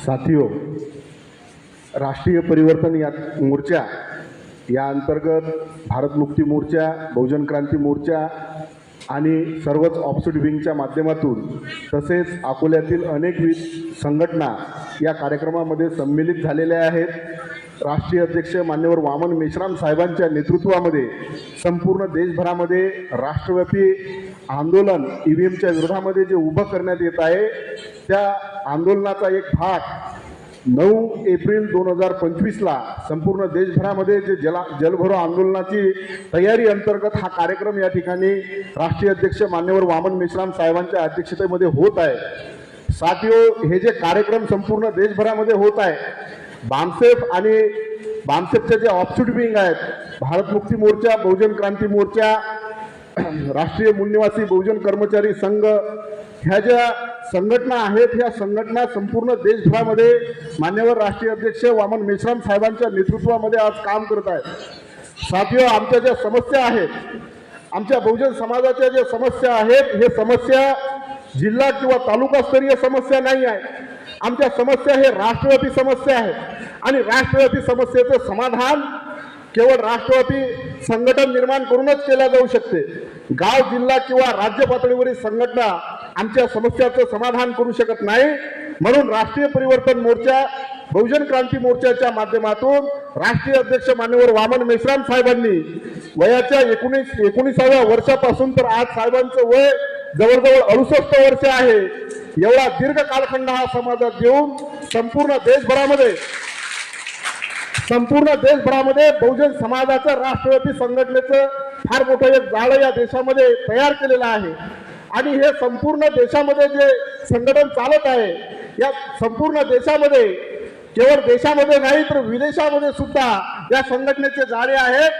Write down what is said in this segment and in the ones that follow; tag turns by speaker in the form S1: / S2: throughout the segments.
S1: साथियो राष्ट्रीय परिवर्तन या मोर्चा या अंतर्गत भारत मुक्ती मोर्चा बहुजन क्रांती मोर्चा आणि सर्वच ऑफसेट विंगच्या माध्यमातून तसेच अकोल्यातील अनेकविध संघटना या कार्यक्रमामध्ये संमिलित झालेल्या आहेत. राष्ट्रीय अध्यक्ष मान्यवर वामन मेश्राम साहेबांच्या नेतृत्वामध्ये संपूर्ण देशभरामध्ये राष्ट्रव्यापी आंदोलन ई व्ही एमच्या विरोधामध्ये जे उभं करण्यात येत आहे त्या आंदोलनाचा एक भाग नऊ एप्रिल दोन हजार पंचवीसला संपूर्ण देशभरामध्ये जे जला जलभरो आंदोलनाची तयारी अंतर्गत हा कार्यक्रम या ठिकाणी राष्ट्रीय अध्यक्ष मान्यवर वामन मेश्राम साहेबांच्या अध्यक्षतेमध्ये होत आहे. साथियो हे जे कार्यक्रम संपूर्ण देशभरामध्ये होत आहे बामसेफ आणि बामसेफचे जे ऑफशूट विंग आहेत भारत मुक्ती मोर्चा बहुजन क्रांती मोर्चा राष्ट्रीय मूलनिवासी बहुजन कर्मचारी संघ ह्या ज्या संघटना आहेत ह्या संघटना संपूर्ण देशभरामध्ये मान्यवर राष्ट्रीय अध्यक्ष वामन मेश्राम साहेबांच्या नेतृत्वामध्ये आज काम करत आहेत. साथियो आमच्या ज्या समस्या आहेत आमच्या बहुजन समाजाच्या ज्या समस्या आहेत हे समस्या जिल्हा किंवा तालुकास्तरीय समस्या नाही आहे. आमच्या समस्या हे राष्ट्रव्यापी समस्या आहेत आणि राष्ट्रव्यापी समस्येचं समाधान केवळ राष्ट्रव्यापी संघटन निर्माण करूनच केल्या जाऊ शकते. गाव जिल्हा किंवा राज्य पातळीवरील संघटना आमच्या समस्याचं समाधान करू शकत नाही. म्हणून राष्ट्रीय परिवर्तन मोर्चा बहुजन क्रांती मोर्चाच्या माध्यमातून राष्ट्रीय अध्यक्ष मान्यवर वामन मेश्राम साहेबांनी वयाच्या एकोणीस एकोणीसाव्या वर्षापासून तर आज साहेबांचं वय जवळजवळ अडुसष्ट वर्ष आहे. एवढा दीर्घ कालखंड हा समाजात घेऊन संपूर्ण देशभरामध्ये संपूर्ण देशभरामध्ये बहुजन समाजाचं राष्ट्रव्यापी संघटनेचं फार मोठं एक जाळं या देशामध्ये तयार केलेलं आहे. आणि हे संपूर्ण देशामध्ये जे संघटन चालत आहे या संपूर्ण देशामध्ये केवळ देशामध्ये नाही तर विदेशामध्ये सुद्धा या संघटनेचे जाळे आहेत.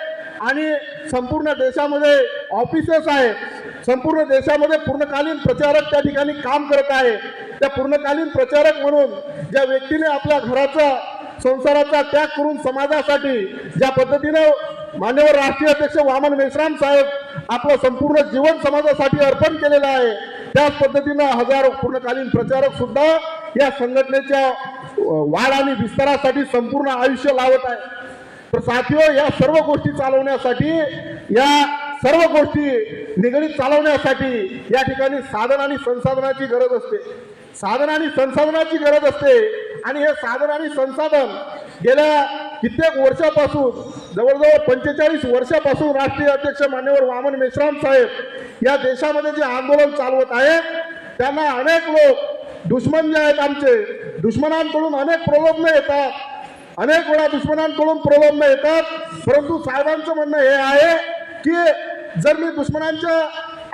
S1: आणि संपूर्ण देशामध्ये ऑफिसेस आहेत. संपूर्ण देशामध्ये पूर्णकालीन प्रचारक त्या ठिकाणी काम करत आहे त्या पूर्णकालीन प्रचारक म्हणून ज्या व्यक्तीने आपल्या घराचा संसाराचा त्याग करून समाजासाठी ज्या पद्धतीनं मान्यवर राष्ट्रीय अध्यक्ष वामन मेश्राम साहेब आपलं संपूर्ण जीवन समाजासाठी अर्पण केलेलं आहे त्याच पद्धतीनं हजारो पूर्णकालीन प्रचारक सुद्धा या संघटनेच्या वाढ आणि विस्तारासाठी संपूर्ण आयुष्य लावत आहे. तर साथियो या सर्व गोष्टी चालवण्यासाठी या सर्व गोष्टी निगडीत चालवण्यासाठी या ठिकाणी साधन आणि संसाधनाची गरज असते. साधन आणि संसाधनाची गरज असते. आणि हे साधन आणि संसाधन गेल्या कित्येक वर्षापासून जवळजवळ पंचेचाळीस वर्षापासून राष्ट्रीय अध्यक्ष मान्यवर वामन मेश्राम साहेब या देशामध्ये जे आंदोलन चालवत आहेत त्यांना अनेक लोक दुश्मन जे आहेत आमचे दुश्मनांकडून अनेक प्रलोभनं येतात. अनेक वेळा दुश्मनांकडून प्रलोभनं येतात. परंतु साहेबांचं म्हणणं हे आहे की जर मी दुश्मनांच्या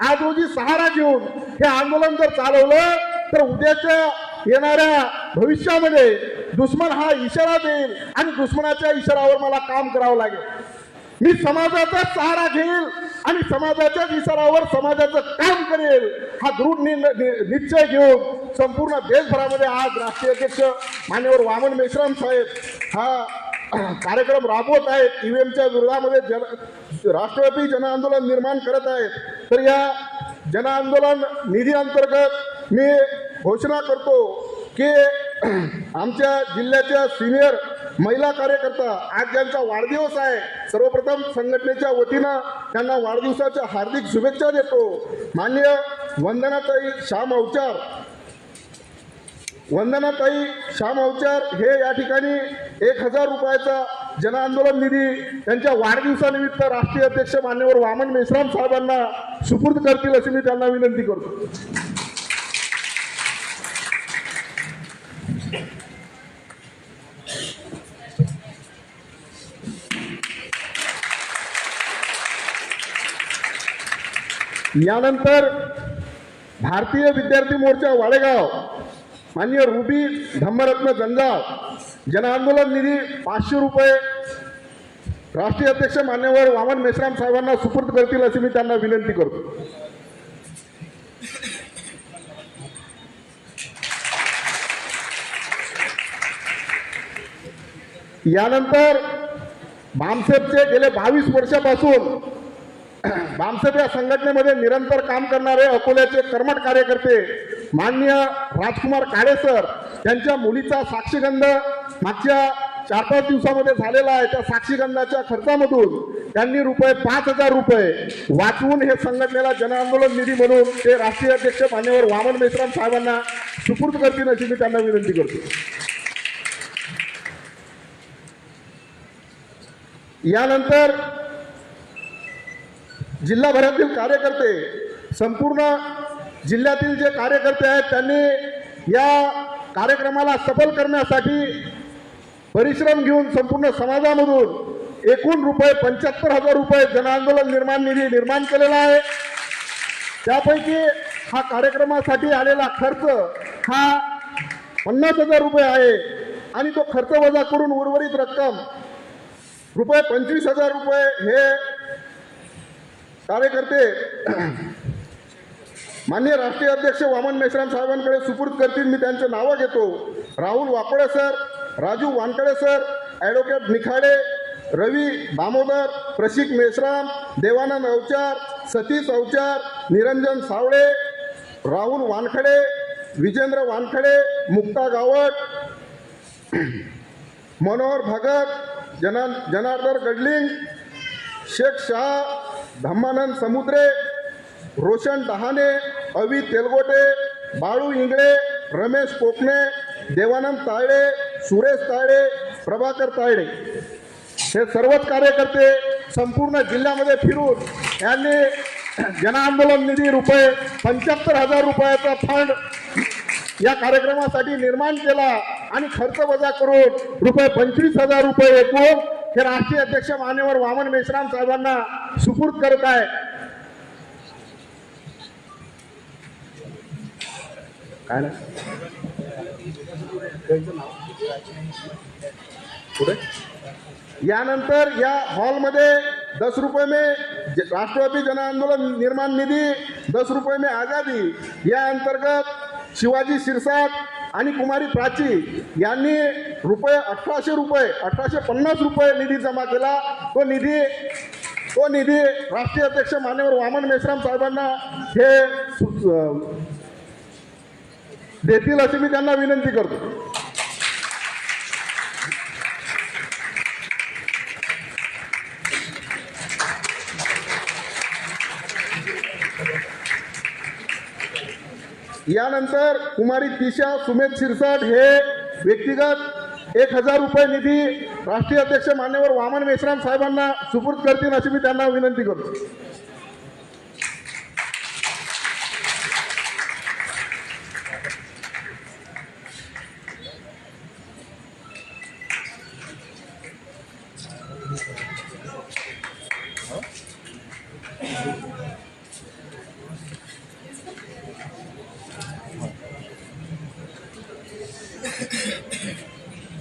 S1: आज रोजी सहारा घेऊन हे आंदोलन जर चालवलं तर उद्याच्या येणाऱ्या भविष्यामध्ये दुश्मन हा इशारा देईल आणि दुश्मनाच्या इशारावर मला काम करावं लागेल. मी समाजाचा सहारा घेईल आणि समाजाच्याच इशारावर समाजाचं काम करेल. हा दृढ निश्चय घेऊन संपूर्ण देशभरामध्ये आज राष्ट्रीय अध्यक्ष मान्यवर वामन मेश्राम साहेब हा कार्यक्रम राबवत आहेत. ईव्हीएमच्या विरोधामध्ये जन राष्ट्रव्यापी जन आंदोलन निर्माण करत आहेत. तर या जन आंदोलन निधी अंतर्गत मी घोषणा करतो की आमच्या जिल्ह्याच्या सिनियर महिला कार्यकर्ता आज ज्यांचा वाढदिवस आहे सर्वप्रथम संघटनेच्या वतीनं त्यांना वाढदिवसाच्या हार्दिक शुभेच्छा देतो. मान्य वंदनाताई श्याम अवचार. वंदनाताई श्याम अवचार हे या ठिकाणी एक हजार रुपयाचा जनआंदोलन निधी त्यांच्या वाढदिवसानिमित्त राष्ट्रीय अध्यक्ष मान्यवर वामन मेश्राम साहेबांना सुपूर्द करतील अशी मी त्यांना विनंती करतो. यानंतर भारतीय विद्यार्थी मोर्चा वाडेगाव माननीय रुबी धम्मरत्न जंजाळ जनआंदोलन निधी पाचशे रुपये राष्ट्रीय अध्यक्ष मान्यवर वामन मेश्राम साहेबांना सुपूर्द करतील अशी मी त्यांना विनंती करतो. यानंतर भामसेपचे गेले बावीस वर्षापासून भामसेप या संघटनेमध्ये निरंतर काम करणारे अकोल्याचे कर्मठ कार्यकर्ते माननीय राजकुमार काळे सर त्यांच्या मुलीचा साक्षीगंध मागच्या चार पाच दिवसामध्ये झालेला आहे. त्या साक्षीगंधाच्या खर्चामधून त्यांनी रुपये पाच हजार रुपये वाचवून हे संघटनेला जनआंदोलन निधी म्हणून ते राष्ट्रीय अध्यक्ष मान्यवर वामन मेश्राम साहेबांना सुपूर्द करतील अशी मी त्यांना विनंती करतो. यानंतर जिल्हाभरातील कार्यकर्ते संपूर्ण जिल्ह्यातील जे कार्यकर्ते आहेत त्यांनी या कार्यक्रमाला सफल करण्यासाठी परिश्रम घेऊन संपूर्ण समाजामधून एकूण रुपये पंच्याहत्तर हजार रुपये जनआंदोलन निर्माण निधी निर्माण केलेला आहे. त्यापैकी हा कार्यक्रमासाठी आलेला खर्च हा पन्नास हजार रुपये आहे आणि तो खर्च वजा करून उर्वरित रक्कम रुपये पंचवीस हजार रुपये हे कार्यकर्ते माननीय राष्ट्रीय अध्यक्ष वामन मेश्राम साहेबांकडे सुपूर्द करतील मी त्यांचे नावं घेतो. Rahul Wakode sir Raju Wankade sir advocate Nikhade Ravi Damodar Prashik Meshram Devanand Avchar Satish Avchar Niranjan Sawale Rahul Wankhade Vijendra Wankhade Mukta Gawat Manohar Bhagat जना जनार्दन गडलिंग शेख शाह धम्मानंद समुद्रे रोशन डहाणे अवी तेलगोटे बाळू इंगळे रमेश कोकणे देवानंद तायडे सुरेश तायडे प्रभाकर तायडे. हे सर्वच कार्यकर्ते संपूर्ण जिल्ह्यामध्ये फिरून यांनी जनआंदोलन निधी रुपये पंच्याहत्तर हजार रुपयाचा फंड या कार्यक्रमासाठी निर्माण केला आणि खर्च वजा करून रुपये पंचवीस हजार रुपये एकूण हे राष्ट्रीय अध्यक्ष मान्यवर वामन मेश्राम साहेबांना सुपूर्द करत आहे. काय ना पुढे? यानंतर या हॉलमध्ये दस रुपये में राष्ट्रव्यापी राष्ट्रवादी जन आंदोलन निर्माण निधी दस रुपये में आझादी. या अंतर्गत शिवाजी शिरसाट आणि कुमारी प्राची यांनी रुपये अठराशे रुपये अठराशे पन्नास रुपये निधी जमा केला. तो निधी तो निधी राष्ट्रीय अध्यक्ष मान्यवर वामन मेश्राम साहेबांना हे देतील अशी मी त्यांना विनंती करतो. यानंतर कुमारी तिशा सुमेध शिरसाट हे व्यक्तिगत एक हजार रुपये निधी राष्ट्रीय अध्यक्ष मान्यवर वामन मेश्राम साहेबांना सुपूर्द करतील अशी मी त्यांना विनंती करतो.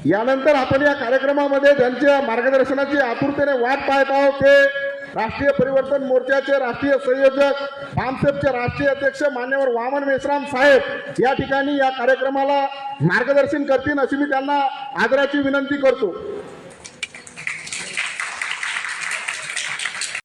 S1: यानंतर आपण या कार्यक्रमामध्ये ज्यांच्या मार्गदर्शनाची आतुरतेने वाट पाहत आहोत ते राष्ट्रीय परिवर्तन मोर्चाचे राष्ट्रीय संयोजक भामसेपचे राष्ट्रीय अध्यक्ष मान्यवर वामन मेश्राम साहेब या ठिकाणी या कार्यक्रमाला मार्गदर्शन करतील अशी मी त्यांना आदराची विनंती करतो.